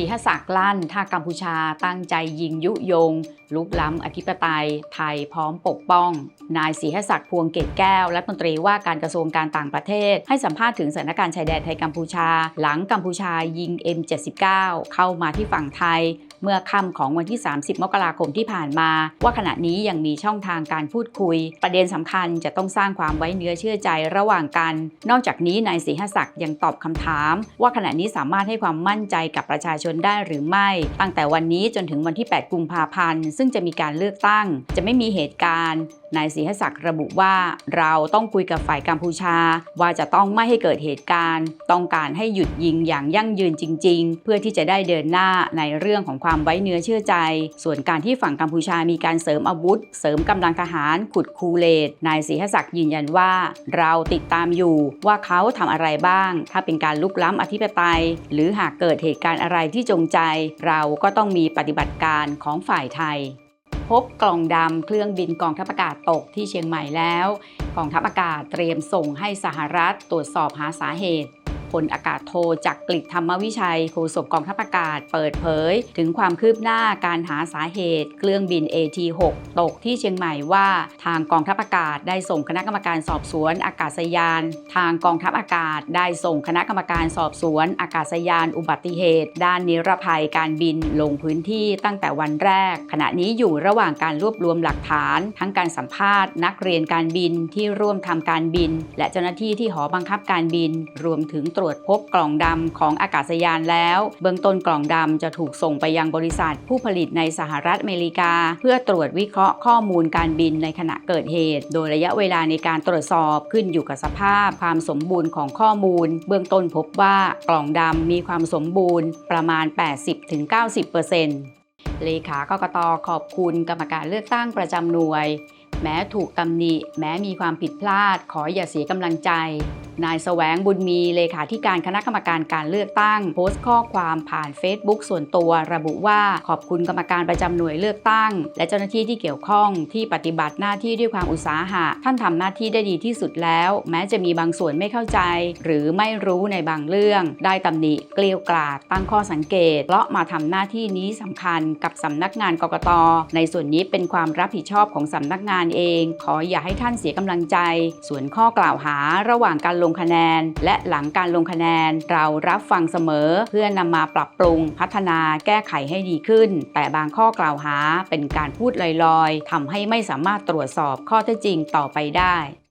สีหศักดิ์ลั่น ถ้ากัมพูชาตั้งใจยิงยุยง ลุกล้ำอธิปไตย ไทยพร้อมปกป้อง นายสีหศักดิ์พวงเกตแก้วรัฐมนตรีว่าการกระทรวงการต่างประเทศ ให้สัมภาษณ์ถึงสถานการณ์ชายแดนไทยกัมพูชา หลังกัมพูชายิง M79 เข้ามาที่ฝั่งไทย เมื่อค่ำของวันที่ 30 มกราคมที่ผ่านมา ว่าขณะนี้ยังมีช่องทางการพูดคุย ประเด็นสำคัญจะต้องสร้างความไว้เนื้อเชื่อใจระหว่างกัน นอกจากนี้นายศรีหศักดิ์ยังตอบคำถาม ว่าขณะนี้สามารถให้ความมั่นใจกับประชาชนได้หรือไม่ ตั้งแต่วันนี้จนถึงวันที่ 8 กุมภาพันธ์ซึ่งจะมีการเลือกตั้ง จะไม่มีเหตุการณ์นายศรีหศักดิ์ระบุว่าเราต้องคุยกับฝ่ายกัมพูชา ว่าจะต้องไม่ให้เกิดเหตุการณ์ ต้องการให้หยุดยิงอย่างยั่งยืนจริง ๆ เพื่อที่จะได้เดินหน้าในเรื่องของความไว้เนื้อเชื่อใจ ส่วนการที่ฝั่งกัมพูชามีการเสริมอาวุธ เสริมกำลังทหารขุดคูเลตนายศรีหศักดิ์ยืนยันว่า เราติดตามอยู่ว่าเขาทำอะไรบ้าง ถ้าเป็นการลุกล้ำอธิปไตย หรือหากเกิดเหตุการณ์อะไรที่จงใจ เราก็ต้องมีปฏิบัติการของฝ่ายไทย พบกล่องดำเครื่องบินกองทัพอากาศตกที่เชียงใหม่แล้ว กองทัพอากาศเตรียมส่งให้สหรัฐตรวจสอบหาสาเหตุ พลอากาศโทจักกลิตธรรมวิชัยโฆษกกองทัพอากาศ เปิดเผย ถึงความคืบหน้าการหาสาเหตุเครื่องบิน AT6 ตกที่เชียงใหม่ว่าทางกองทัพอากาศได้ส่งคณะกรรมการสอบสวนอากาศยาน ทางกองทัพอากาศได้ส่งคณะกรรมการสอบสวนอากาศยานอุบัติเหตุ ด้านนิรภัยการบินลงพื้นที่ตั้งแต่วันแรก ขณะนี้อยู่ระหว่างการรวบรวมหลักฐาน ทั้งการสัมภาษณ์ นักเรียนการบินที่ร่วมทำการบิน และเจ้าหน้าที่ที่หอบังคับการบิน รวมถึงตรวจพบกล่องดำของอากาศยานแล้ว เบื้องต้นกล่องดำจะถูกส่งไปยังบริษัทผู้ผลิตในสหรัฐอเมริกา เพื่อตรวจวิเคราะห์ข้อมูลการบินในขณะเกิดเหตุ โดยระยะเวลาในการตรวจสอบขึ้นอยู่กับสภาพความสมบูรณ์ของข้อมูล เบื้องต้นพบว่ากล่องดำมีความสมบูรณ์ประมาณ 80-90%เลขากกตขอบคุณกรรมการเลือกตั้งประจำหน่วย แม้ถูกตำหนิ แม้มีความผิดพลาด ขออย่าเสียกำลังใจ นายสแสวงบุญมีเลขาธิการคณะกรรมการการเลือกตั้ง โพสต์ข้อความผ่าน Facebook ส่วนตัวระบุว่าขอบคุณกรรมการประจำหน่วยเลือกตั้ง และเจ้าหน้าที่ที่เกี่ยวข้องที่ปฏิบัติหน้าที่ด้วยความอุตสาหะ ท่านทำหน้าที่ได้ดีที่สุดแล้ว แม้จะมีบางส่วนไม่เข้าใจ หรือไม่รู้ในบางเรื่อง ได้ตำหนิเกลียวกราดตั้งข้อสังเกต เพราะมาทำหน้าที่นี้สำคัญกับสำนักงานกกตในส่วนนี้เป็นความรับผิดชอบของสำนักงานเอง ขออย่าให้ท่านเสียกำลังใจ ส่วนข้อกล่าวหาระหว่างการลงคะแนน และหลังการลงคะแนนเรารับฟังเสมอ เพื่อนำมาปรับปรุงพัฒนาแก้ไขให้ดีขึ้น แต่บางข้อกล่าวหาเป็นการพูดลอยๆทำให้ไม่สามารถตรวจสอบข้อเท็จจริงต่อไปได้